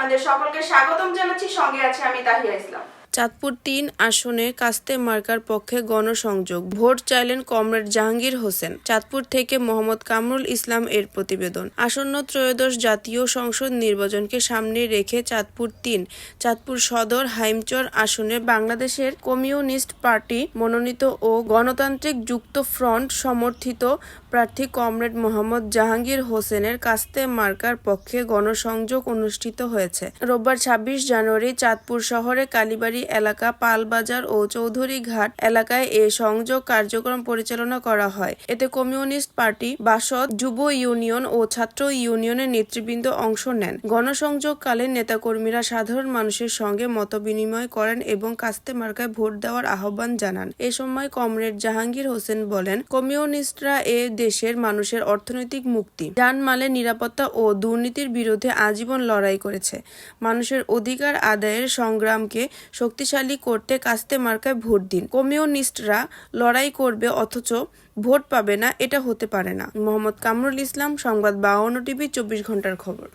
আপনাদের সকলকে স্বাগতম জানাচ্ছি। সঙ্গে আছে আমি তাহিয়া ইসলাম। চাঁদপুর তিন আসনে কাস্তে মার্কার পক্ষে গণসংযোগ। ভোট চাইলেন কমরেড জাহাঙ্গীর হোসেন। চাঁদপুর থেকে মোহাম্মদ কামরুল ইসলাম এর প্রতিবেদন। আসন্ন ত্রয়োদশ জাতীয় সংসদ নির্বাচনকে সামনে রেখে চাঁদপুর তিন, চাঁদপুর সদর হাইমচর আসনে বাংলাদেশের কমিউনিস্ট পার্টি মনোনীত ও গণতান্ত্রিক যুক্ত ফ্রন্ট সমর্থিত প্রার্থী কমরেড মোহাম্মদ জাহাঙ্গীর হোসেনের কাস্তে মার্কার পক্ষে গণসংযোগ অনুষ্ঠিত হয়েছে। রোববার ছাব্বিশ জানুয়ারি চাঁদপুর শহরে কালীবাড়ি এলাকা, পালবাজার ও চৌধুরী ঘাট এলাকায় এ সংযোগ কার্যক্রম পরিচালনা করা হয়। এতে কমিউনিস্ট পার্টি বাসদ, যুব ইউনিয়ন ও ছাত্র ইউনিয়নের নেতৃবৃন্দ অংশ নেন। গণসংযোগকালে নেতাকর্মীরা সাধারণ মানুষের সঙ্গে মতবিনিময় করেন এবং কাস্তে মার্কায় ভোট দেওয়ার আহ্বান জানান। এ সময় কমরেড জাহাঙ্গীর হোসেন বলেন, কমিউনিস্টরা এ দেশের মানুষের অর্থনৈতিক মুক্তি জানমালের নিরাপত্তা ও দুর্নীতির বিরুদ্ধে আজীবন লড়াই করেছে। মানুষের অধিকার আদায়ের সংগ্রামকে শক্তিশালী করতে কাস্তে মার্কায় ভোট দিন। কমিউনিস্টরা লড়াই করবে, অথচ ভোট পাবে না, এটা হতে পারে না। মোহাম্মদ কামরুল ইসলাম, সংবাদ বাউন্ন টিভি, চব্বিশ ঘণ্টার খবর।